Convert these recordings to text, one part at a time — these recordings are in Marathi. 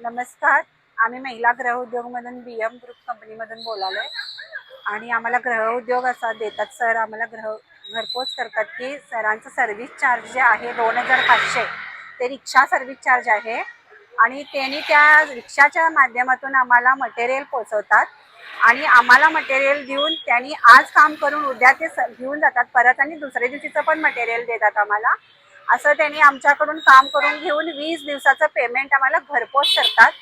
नमस्कार. आम्ही महिला ग्रह उद्योगमधून बी एम ग्रुप कंपनीमधून बोलालो आहे आणि आम्हाला ग्रह उद्योग असा देतात सर. आम्हाला ग्रह घरपोच करतात की सरांचं सर्व्हिस चार्ज जे आहे दोन हजार पाचशे ते रिक्षा सर्व्हिस चार्ज आहे. आणि त्यांनी त्या रिक्षाच्या माध्यमातून आम्हाला मटेरियल पोचवतात. आणि आम्हाला मटेरियल देऊन त्यांनी आज काम करून उद्या ते स- घेऊन जातात. परत आणि दुसऱ्या दिवशीचं पण मटेरियल देतात आम्हाला. असं त्यांनी आमच्याकडून काम करून घेऊन वीस दिवसाचं पेमेंट आम्हाला घरपोच करतात.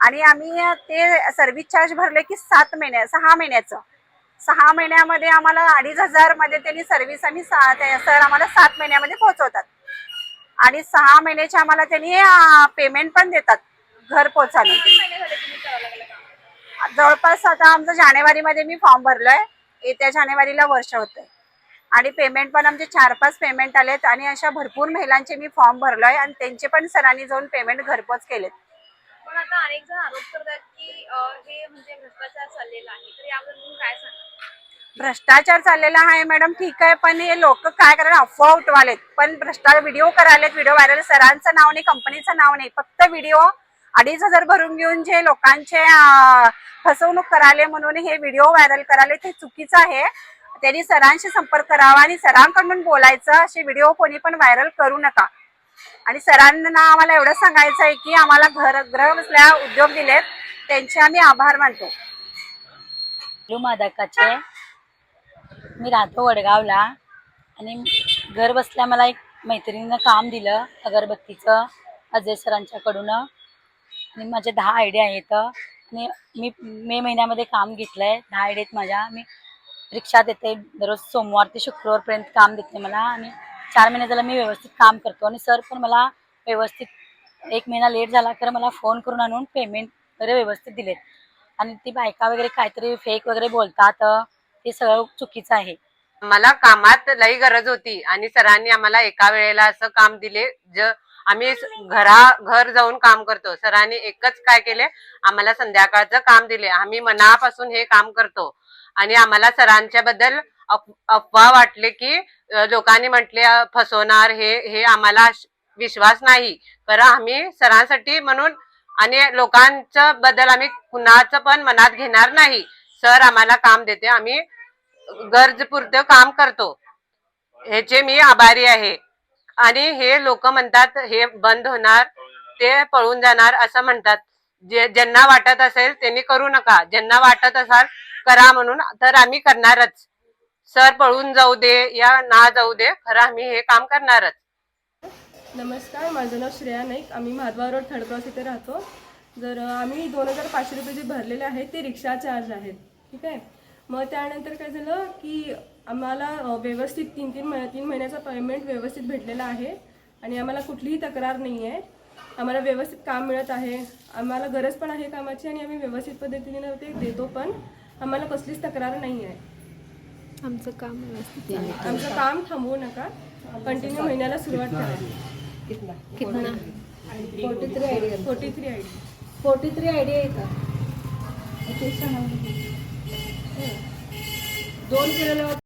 आणि आम्ही ते सर्व्हिस चार्ज भरले की सात महिन्या सहा महिन्याचं. सहा महिन्यामध्ये आम्हाला अडीच हजारमध्ये त्यांनी सर्व्हिस आणि सर आम्हाला सात महिन्यामध्ये पोहोचवतात. आणि सहा महिन्याचे आम्हाला त्यांनी पेमेंट पण देतात घर पोचायला जवळपास आता आमचं जानेवारीमध्ये मी फॉर्म भरलोय. येत्या जानेवारीला वर्ष होतंय. आणि पेमेंट पण आमचे चार पाच पेमेंट आलेत आणि अशा भरपूर महिलांचे मी फॉर्म भरलोय आणि त्यांचे पण सरांनी जाऊन पेमेंट घरपोच केलेत. पण आता अनेक जण आरोप करतात की हे म्हणजे भ्रष्टाचार चाललेला आहे. तर याबद्दल तुम्ही काय सांगा भ्रष्टाचार चाललेला आहे मॅडम ठीक आहे पण हे लोक काय करायला अफवा उठवालेत. पण भ्रष्टाचार व्हिडिओ करायलेत व्हिडिओ व्हायरल. सरांचं नाव नाही कंपनीचं नाव नाही. फक्त व्हिडिओ अडीच हजार भरून घेऊन जे लोकांचे अं, फसवणूक कराले म्हणून हे व्हिडिओ व्हायरल कराले ते चुकीचं आहे. त्यांनी सरांशी संपर्क करावा आणि सरांकडून बोलायचं असे व्हिडिओ कोणी पण व्हायरल करू नका. आणि सरांना आम्हाला एवढं सांगायचं आहे की आम्हाला घर ग्रह बसल्या उद्योग दिलेत. त्यांचे आम्ही आभार मानतो. मादकाचे मी राहतो वडगावला. आणि घर बसल्या मला एक मैत्रिणीनं काम दिलं अगरबत्तीचं अजय सरांच्याकडून. आणि माझे दहा आयडिया आहेत. आणि मी मे महिन्यामध्ये काम घेतलं आहे दहा आयडिया आहेत माझ्या. मी रिक्षा देते दररोज सोमवार ते शुक्रवारपर्यंत काम देते मला आणि चार महिने झाला मी व्यवस्थित काम करतो. आणि सर पण मला व्यवस्थित एक महिना लेट झाला तर मला फोन करून आणून पेमेंट वगैरे व्यवस्थित दिलेत. आणि ती बायका वगैरे काहीतरी फेक वगैरे बोलतात ते सगळं चुकीचं आहे. मला कामात लई गरज होती आणि सरांनी आम्हाला एका वेळेला असं काम दिले ज आम्ही घरा घर जाऊन काम करतो. सरांनी एकच काय केले आम्हाला संध्याकाळचं काम दिले. आम्ही मनापासून हे काम करतो. आणि आम्हाला सरांच्या बद्दल अफवा वाटले की लोकांनी म्हटले फसवणार हे हे आम्हाला विश्वास नाही. कारण आम्ही सरांसाठी म्हणून आणि लोकांच्या बद्दल आम्ही कुणाचं पण मनात घेणार नाही. सर आम्हाला काम देते. आम्ही गरजपुरतं काम करतो. ह्याचे मी आभारी आहे. आणि हे लोक म्हणतात हे बंद होणार ते पळून जाणार असं म्हणतात. जे ज्यांना वाटत असेल त्यांनी करू नका. ज्यांना वाटत असाल करा म्हणून. तर आम्ही करणारच. सर पळून जाऊ दे या ना जाऊ दे खरं आम्ही हे काम करणारच. नमस्कार माझं नाव श्रेया नाईक. आम्ही महाद्वार रोड थर्ड इथे राहतो. जर आम्ही दोन हजार पाचशे रुपये जे भरलेले आहेत ते रिक्षा चार्ज आहेत. ठीक आहे? मग त्यानंतर काय झालं की आम्हाला व्यवस्थित तीन तीन महिन्या तीन महिन्याचा पेमेंट व्यवस्थित भेटलेला आहे. आणि आम्हाला कुठलीही तक्रार नाही आहे आम्हाला व्यवस्थित काम मिळत आहे. आम्हाला गरज पण आहे कामाची आणि आम्ही व्यवस्थित पद्धतीने ते देतो पण आम्हाला कसलीच तक्रार नाही आहे. आमचं काम व्यवस्थित आहे. आमचं काम थांबवू नका. कंटिन्यू महिन्याला सुरुवात करा. कितना? Forty three I D forty three I D forty three idea आहे का? दोन केलेलं